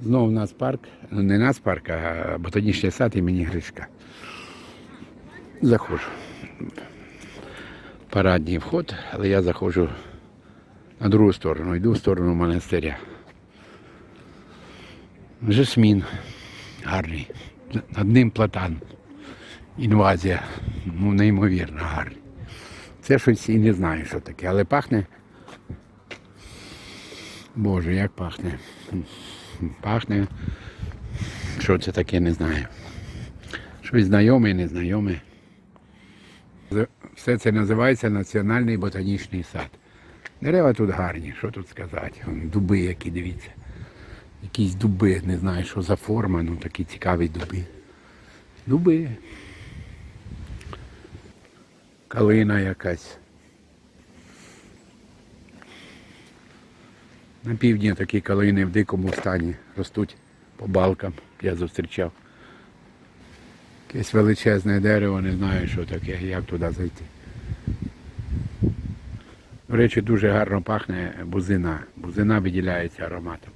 Знову у нас парк, ну не нас парк, а ботанічний сад імені Гришка. Заходжу. Парадній вход, але я заходжу на другу сторону, йду в сторону монастиря. Жасмін гарний. Над ним платан. Інвазія. Ну, неймовірно гарний. Це щось і не знаю, що таке, але пахне. Боже, як пахне. Пахне. Що це таке, не знаю. Щось знайоме, незнайоме. Все це називається Національний ботанічний сад. Дерева тут гарні, що тут сказати. Дуби які, дивіться. Якісь дуби, не знаю, що за форма, ну такі цікаві дуби. Дуби. Калина якась. На півдні такі калини в дикому стані ростуть по балкам, я зустрічав. Якесь величезне дерево, не знаю, що таке, як туди зайти. До речі, дуже гарно пахне бузина. Бузина виділяється ароматом.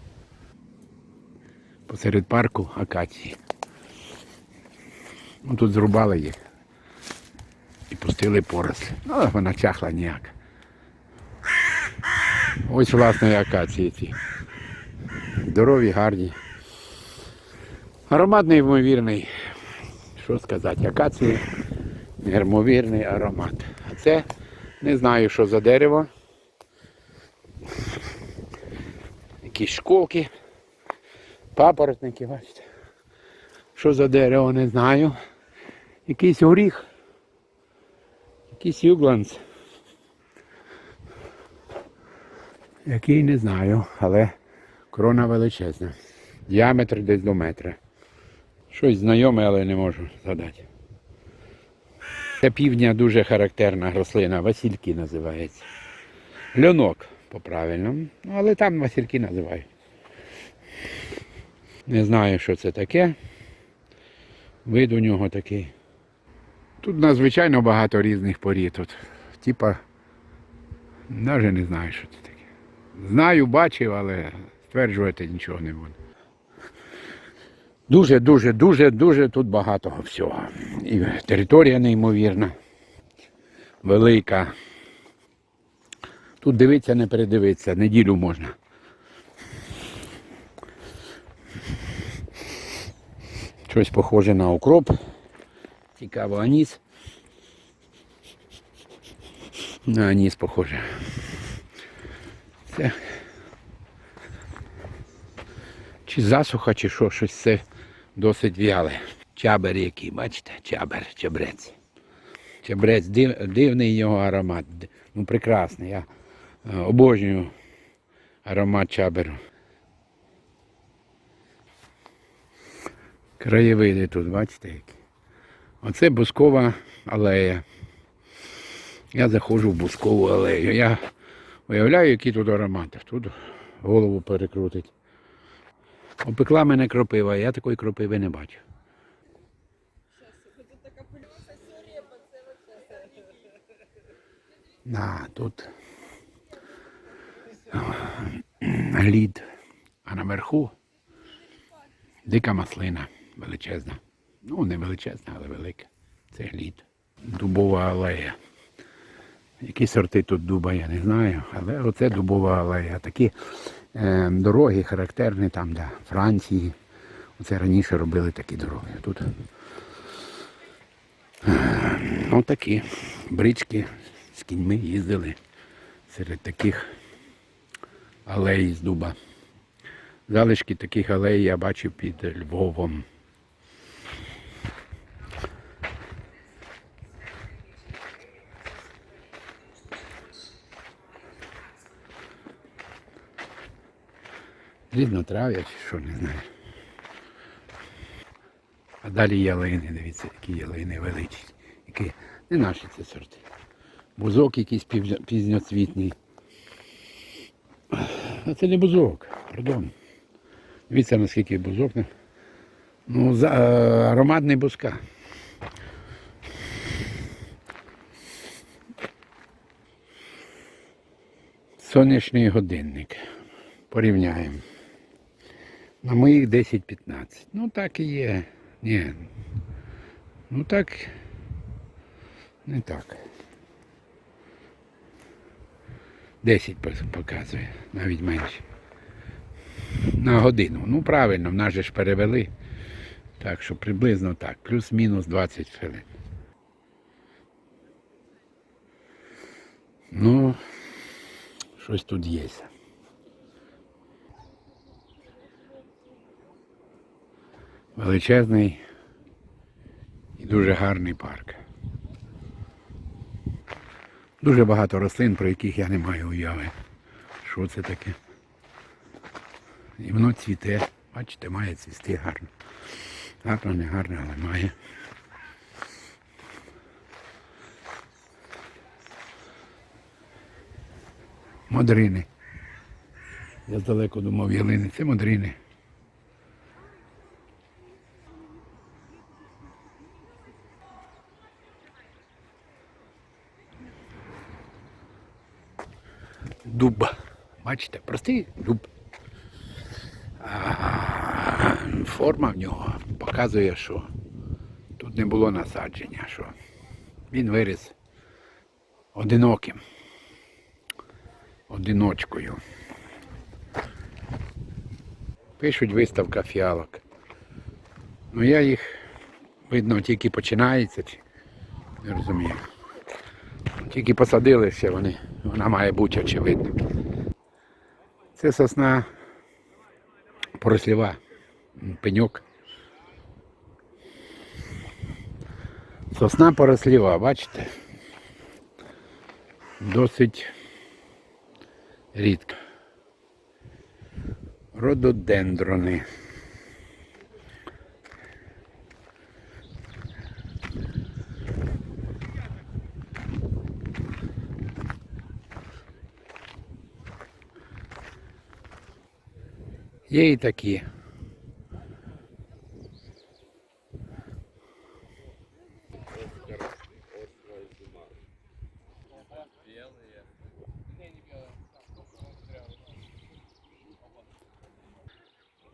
Посеред парку акації. Ну, тут зрубали їх і пустили порослі. Ну, вона чахла ніяк. Ось власне акації ці. Здорові, гарні. Аромат неймовірний. Що сказати, акації, неймовірний аромат. А це не знаю, що за дерево. Якісь школки, папоротники, бачите. Що за дерево, не знаю. Якийсь горіх. Якийсь югланс. Який не знаю, але корона величезна. Діаметр десь до метра. Щось знайоме, але не можу згадати. Для півдня дуже характерна рослина, Васильки називається. Льонок по-правильному. Ну, але там Васильки називають. Не знаю, що це таке. Вид у нього такий. Тут надзвичайно багато різних порід. Тут, типа, навіть не знаю, що це таке. Знаю, бачив, але стверджувати нічого не буду. Дуже, дуже, дуже, тут багато всього. І територія неймовірна, велика. Тут дивитися, не передивитися, неділю можна. Щось похоже на укроп. Цікаво, аніс. На аніс похоже. Це чи засуха, чи що, щось це досить в'яле. Чабер який, бачите? Чабер, чебрець. Чебрець, див, дивний його аромат. Ну, прекрасний. Я е, обожнюю аромат чаберу. Краєвиди тут, бачите які. Оце бускова алея. Я заходжу в бускову алею. Я уявляю, які тут аромати. Тут голову перекрутить. Опекла мене кропива, я такої кропиви не бачу. Да, тут лід, а наверху дика маслина величезна. Ну, не величезна, але велика. Це глід. Дубова алея. Які сорти тут дуба, я не знаю, але оце дубова алея. Такі е, дороги характерні там для Франції. Оце раніше робили такі дороги. Тут е, ну, такі брички з кіньми їздили серед таких алей з дуба. Залишки таких алей я бачив під Львовом. Різнотрав'я чи що, не знаю. А далі ялини, дивіться, які ялини величі. Які не наші це сорти. Бузок якийсь півня- пізньоцвітній. А це не бузок, пардон. Дивіться, наскільки бузок. Ну, за, е, ароматний бузка. Сонячний годинник. Порівняємо. На моїх 10-15. Ну так і є. Ні. Ну так. Не так. 10 показує, навіть менше. На годину. Ну правильно, в нас же ж перевели. Так що приблизно так. Плюс-мінус 20 хвилин. Ну, щось тут є. Величезний і дуже гарний парк. Дуже багато рослин, про яких я не маю уяви. Що це таке? І воно цвіте. Бачите, має цвісти гарно. Гарно, не гарно, але має. Модрини. Я здалеку думав ялини. Це модрини. Дуб. Бачите, простий дуб. А, форма в нього показує, що тут не було насадження, що він виріс одиноким. Одиночкою. Пишуть виставка фіалок. Ну я їх, видно, тільки починається. чи- Не розумію. Тільки посадили ще вони. Вона має бути очевидно. Це сосна поросліва. Пеньок. Сосна поросліва, бачите? Досить рідко. Рододендрони. Є і такі.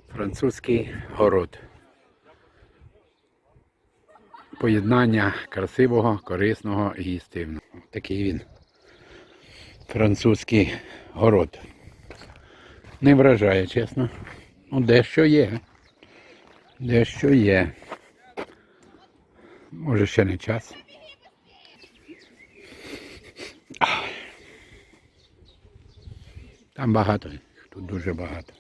Французький город. Поєднання красивого, корисного і їстивного. Такий він. Французький город. Не вражає, чесно. Ну, дещо є. Дещо є. Може ще не час. Там багато, тут дуже багато.